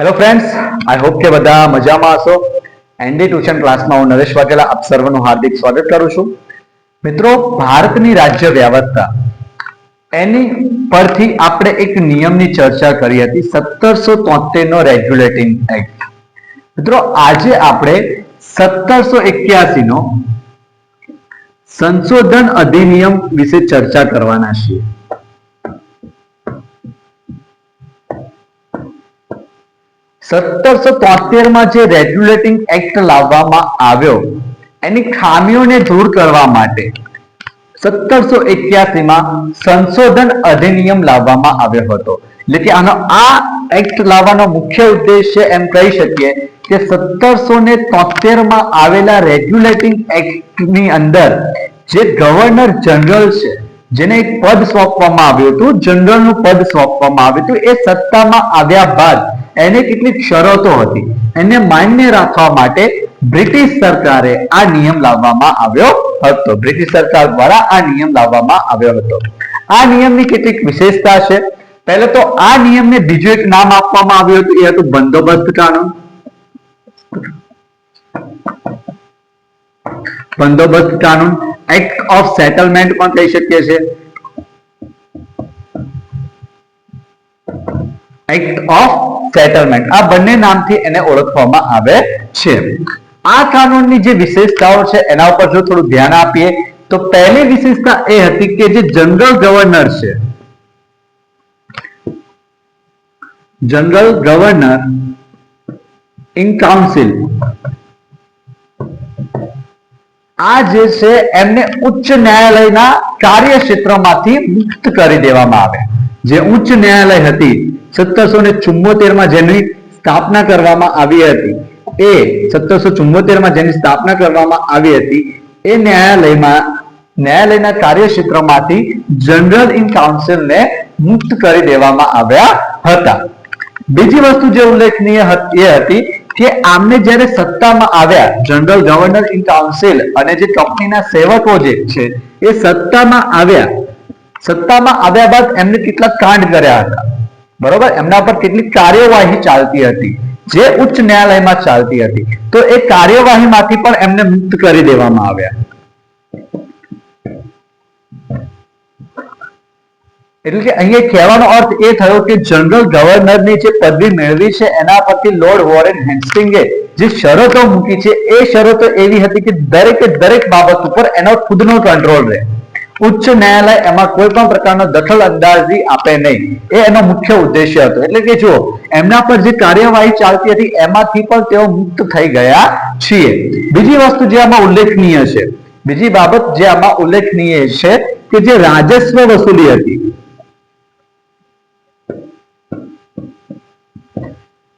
Hello friends I hope કે બધા મજામાં હશો. એનડી ટ્યુશન ક્લાસમાં હું નરેશ વાઘેલા આપ સર્વનું હાર્દિક સ્વાગત કરું છું. મિત્રો, ભારતની રાજ્ય વ્યવસ્થા. એની પરથી આપણે એક નિયમની ચર્ચા કરી હતી, સત્તરસો તોતેર નો રેગ્યુલેટિંગ એક્ટ મિત્રો, આજે આપણે સત્તરસો એક્યાસી નો સંશોધન અધિનિયમ વિશે ચર્ચા કરવાના છીએ. સત્તરસો તોતેરમાં જે રેગ્યુલેટિંગ એક્ટ લાવવામાં આવ્યો, એની ખામીઓને દૂર કરવા માટે સત્તરસો એક્યાસી માં સંશોધન અધિનિયમ લાવવામાં આવ્યો હતો. એટલે કે આનો આ એક્ટ લાવવાનો મુખ્ય ઉદ્દેશ્ય એમ કહી શકીએ કે સત્તરસો ને તોતેરમાં આવેલા રેગ્યુલેટિંગ એક્ટની અંદર જે ગવર્નર જનરલ છે, જેને એક પદ સોંપવામાં આવ્યું હતું જનરલનું પદ સોંપવામાં આવ્યું હતું, એ સત્તામાં આવ્યા બાદ એને કેટલીક શરતો હતી. એને માન્ય રાખવા માટે બ્રિટિશ સરકારે આ નિયમ લાવવામાં આવ્યો હતો. બ્રિટિશ સરકાર દ્વારા આ નિયમ લાવવામાં આવ્યો હતો. આ નિયમની કેટલીક વિશેષતા છે. પહેલે તો આ નિયમને બીજું એક નામ આપવામાં આવ્યું હતું. એ હતું બંદોબસ્ત કાનૂન. બંદોબસ્ત કાનૂન. એક્ટ ઓફ સેટલમેન્ટ પણ કહી શકીએ છીએ. એક્ટ ઓફ સેટલમેન્ટ આ બંને નામથી એને ઓળખવામાં આવે છે. આ કાનૂનની જે વિશેષતાઓ છે, એના ઉપર જો થોડું ધ્યાન આપીએ, તો પહેલી વિશેષતા એ હતી કે જે જનરલ ગવર્નર છે. General governor in council. આ જે છે, એમને ઉચ્ચ ન્યાયાલયના કાર્યક્ષેત્રમાંથી મુક્ત કરી દેવામાં આવે. જે ઉચ્ચ ન્યાયાલય હતી સત્તરસો ને ચુમ્મોતેરમાં જેની સ્થાપના કરવામાં આવી હતી, એ સત્તરસો ચુમ્મોતેરમાં જેની સ્થાપના કરવામાં આવી હતી, એ ન્યાયાલયમાં, ન્યાયાલયના કાર્યક્ષેત્રમાંથી જનરલ ઇન કાઉન્સિલને મુક્ત કરી દેવામાં આવ્યા હતા. બીજી વસ્તુ જે ઉલ્લેખનીય એ હતી કે આમને જ્યારે સત્તામાં આવ્યા, જનરલ ગવર્નર ઇન કાઉન્સિલ અને જે કંપનીના સેવકો જે છે, એ સત્તામાં આવ્યા. સત્તામાં આવ્યા બાદ એમને કેટલાક કાંડ કર્યા હતા. બરોબર? એમના પર કેટલીક કાર્યવાહી ચાલતી હતી, જે ઉચ્ચ ન્યાયાલયમાં ચાલતી હતી. તો એ કાર્યવાહીમાંથી પણ એમને મુક્ત કરી દેવામાં આવ્યા. એટલે કે અહીંયા કહેવાનો અર્થ એ થયો કે જનરલ ગવર્નરની જે પદવી મેળવી છે, એના પરથી લોર્ડ વોરેન હેસ્ટિંગે જે શરતો મૂકી છે, એ શરતો એવી હતી કે દરેકે દરેક બાબત ઉપર એનો ખુદનો કંટ્રોલ રહે. ઉચ્ચ ન્યાયાલય એમાં કોઈ પણ પ્રકારનો દખલ અંદાજી આપે નહીં. એ એનો મુખ્ય ઉદ્દેશ્ય હતો. એટલે કે જો એમના પર જે કાર્યવાહી ચાલતી હતી, એમાંથી પણ તેઓ મુક્ત થઈ ગયા છીએ. બીજી વસ્તુ જે આમાં ઉલ્લેખનીય છે, બીજી બાબત જે આમાં ઉલ્લેખનીય છે કે જે રાજસ્વ વસૂલી હતી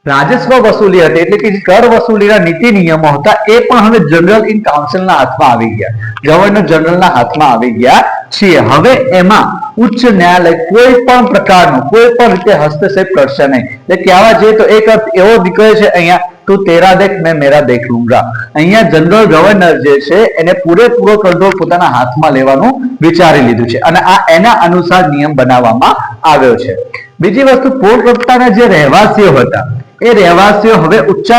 રાજસ્વ વસૂલી હતી એટલે કે કર વસૂલીના નીતિ નિયમો હતા એ પણ હવે જનરલ ઇન કાઉન્સિલના હાથમાં આવી ગયા. ગવર્નર જનરલના હાથમાં આવી ગયા છીએ. હવે એમાં ઉચ્ચ ન્યાયાલય કોઈ પણ પ્રકારનું, કોઈ પણ રીતે હસ્તક્ષેપ કરશે નહીં. એટલે કહેવા જઈએ તો એક અર્થ એવો નીકળે છે અહીંયા, તું તેરા દેખ, મેં મેરા દેખ લૂંગા. અહીંયા જનરલ ગવર્નર જે છે એને પૂરેપૂરો કંટ્રોલ પોતાના હાથમાં લેવાનું વિચારી લીધું છે અને આ એના અનુસાર નિયમ બનાવવામાં આવ્યો છે. બીજી વસ્તુ કોલકાતાના જે રહેવાસીઓ હતા એ રહેવાસીઓ હવે ઉચ્ચ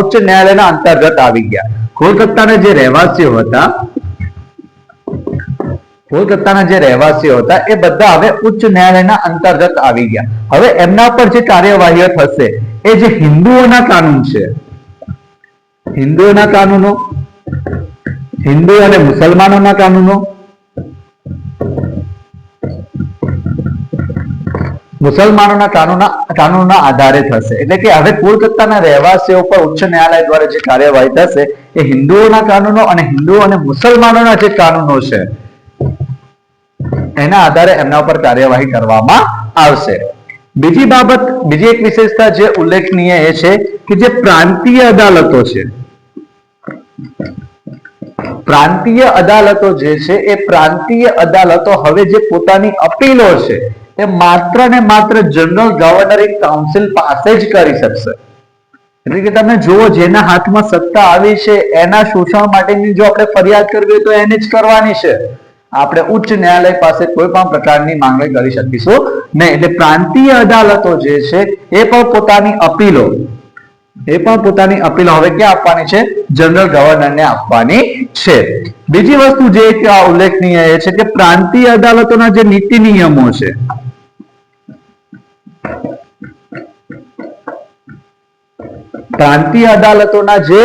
ઉચ્ચ ન્યાયાલયના અંતર્ગત આવી ગયા. કોલકાતાના જે રહેવાસીઓ હતા, કોલકાતાના જે રહેવાસીઓ હતા, એ બધા હવે ઉચ્ચ ન્યાયાલયના અંતર્ગત આવી ગયા. હવે એમના પર જે કાર્યવાહીઓ થશે, એ જે હિન્દુઓના કાનૂન છે, હિન્દુઓના કાનૂનો, હિન્દુ અને મુસલમાનોના કાનૂનો મુસલમાનોના કાનૂનના કાનૂનના આધારે થશે. એટલે કે હવે કોલકાતાના રહેવાસીઓ પર ઉચ્ચ ન્યાયાલય દ્વારા જે કાર્યવાહી થશે, એ હિન્દુઓના કાનૂનો અને હિન્દુઓ અને મુસલમાનોના જે કાનૂનો છે, એના આધારે એમના ઉપર કાર્યવાહી કરવામાં આવશે. બીજી બાબત, બીજી એક વિશેષતા જે ઉલ્લેખનીય એ છે કે જે પ્રાંતીય અદાલતો છે, પ્રાંતીય અદાલતો જે છે, એ પ્રાંતીય અદાલતો હવે જે પોતાની અપીલો છે એ માત્ર ને માત્ર જનરલ ગવર્નરિંગ કાઉન્સિલ પાસે જ કરી શકશે. એટલે કે તમે જુઓ, જેના હાથમાં સત્તા આવી છે, એના શોષણ માટેની જો આપણે ફરિયાદ કરવી તો એને જ કરવાની છે. આપણે ઉચ્ચ ન્યાયાલય પાસે કોઈ પણ પ્રકારની માંગણી કરી શકીશું નહીં. એટલે પ્રાંતીય અદાલતો જે છે, એ પણ પોતાની અપીલો. એ પણ પોતાની અપીલ હવે ક્યાં આપવાની છે? જનરલ ગવર્નરને આપવાની છે. બીજી વસ્તુ જે ઉલ્લેખનીય એ છે કે પ્રાંતીય અદાલતોના જે નીતિ નિયમો છે પ્રાંતીય અદાલતોના જે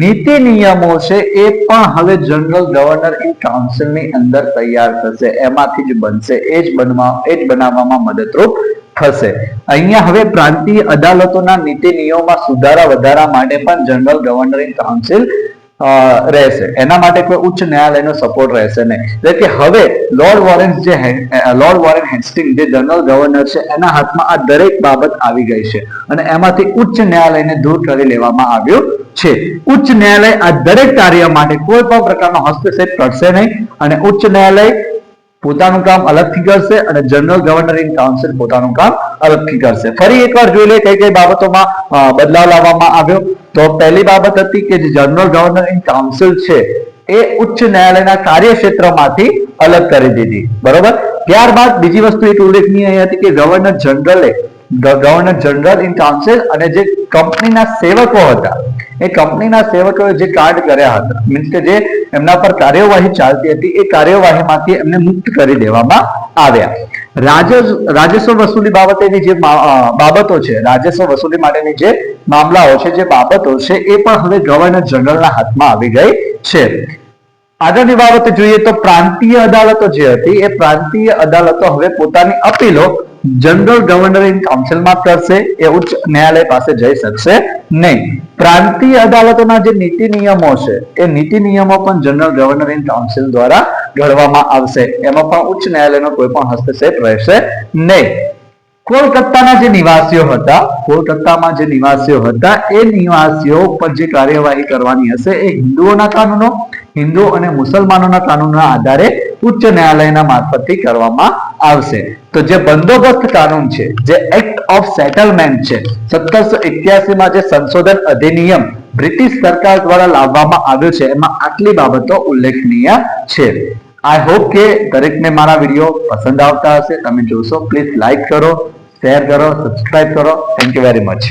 નીતિ નિયમો છે, એ પણ હવે જનરલ ગવર્નર ઇન કાઉન્સિલની અંદર તૈયાર થશે. એમાંથી જ બનશે. એ જ બનવા, એ જ બનાવવામાં મદદરૂપ થશે. અહીંયા હવે પ્રાંતીય અદાલતોના નીતિ નિયમોમાં સુધારા વધારા માટે પણ જનરલ ગવર્નર ઇન કાઉન્સિલ રહેશે. એના માટે કોઈ ઉચ્ચ ન્યાયાલયનો સપોર્ટ રહેશે નહીં. એટલે કે હવે લોર્ડ વોરેન જે લોર્ડ વોરેન હેસ્ટિંગ જે જનરલ ગવર્નર છે, એના હાથમાં આ દરેક બાબત આવી ગઈ છે. અને એમાંથી ઉચ્ચ ન્યાયાલયને દૂર કરી લેવામાં આવ્યું છે. ઉચ્ચ ન્યાયાલય આ દરેક કાર્ય માટે કોઈ પણ પ્રકારનો હસ્તક્ષેપ કરશે નહીં. અને ઉચ્ચ ન્યાયાલય પોતાનું કામ અલગથી કરશે અને જનરલ ગવર્નરિંગ કાઉન્સિલ પોતાનું કામ અલગથી કરશે. ફરી એકવાર જોઈ લે કઈ કઈ બાબતોમાં બદલાવ લાવવામાં આવ્યો. તો પહેલી બાબત હતી કે જે જનરલ ગવર્નર ઇન કાઉન્સિલ છે, એ ઉચ્ચ ન્યાયાલયના કાર્યક્ષેત્રમાંથી અલગ કરી દીધી. બરોબર? ત્યારબાદ બીજી વસ્તુ એક ઉલ્લેખનીય હતી કે ગવર્નર જનરલે ગવર્નર જનરલ ઇન કાઉન્સિલ અને જે કંપનીના સેવકો હતા. એ કંપનીના સેવકોએ જે કાર્ડ કર્યા હતા મીન્સ કે જે એમના પર કાર્યવાહી ચાલતી હતી, એ કાર્યવાહીમાંથી એમને મુક્ત કરી દેવામાં આવ્યા. રાજસ રાજસ્વ વસૂલી બાબતેની જે બાબતો છે રાજસ્વ વસૂલી માટેની જે મામલાઓ છે, જે બાબતો છે, એ પણ હવે ગવર્નર જનરલના હાથમાં આવી ગઈ છે. આગળની બાબતે જોઈએ તો પ્રાંતીય અદાલતો જે હતી, એ પ્રાંતીય અદાલતો હવે પોતાની અપીલો જનરલ ગવર્નર ઇન કાઉન્સિલમાં કરશે, એ ઉચ્ચ ન્યાયાલય પાસે જઈ શકશે નહીં. પ્રાંતીય અદાલતોના જે નીતિ નિયમો છે, એ નીતિ નિયમો પણ જનરલ ગવર્નર ઇન કાઉન્સિલ દ્વારા ઘડવામાં આવશે. એમાં પણ ઉચ્ચ ન્યાયાલયનો કોઈ પણ હસ્તક્ષેપ રહેશે નહીં. કોલકાતાના જે નિવાસીઓ હતા, કોલકાતામાં જે નિવાસીઓ હતા, એ નિવાસીઓ પર જે કાર્યવાહી કરવાની હશે, એ હિન્દુઓના કાનૂનો, હિન્દુ અને મુસલમાનોના કાનૂનના આધારે ઉચ્ચ ન્યાયાલયના મારફતથી કરવામાં આવશે. તો જે બંદોબસ્ત કાનૂન છે, જે એક્ટ ઓફ સેટલમેન્ટ છે, સત્તરસો માં જે સંશોધન અધિનિયમ બ્રિટિશ સરકાર દ્વારા લાવવામાં આવ્યો છે, એમાં આટલી બાબતો ઉલ્લેખનીય છે. આઈ હોપ કે દરેકને મારા વીડિયો પસંદ આવતા હશે. તમે જોશો પ્લીઝ લાઈક કરો શેર કરો સબસ્ક્રાઈબ કરો. Thank you very much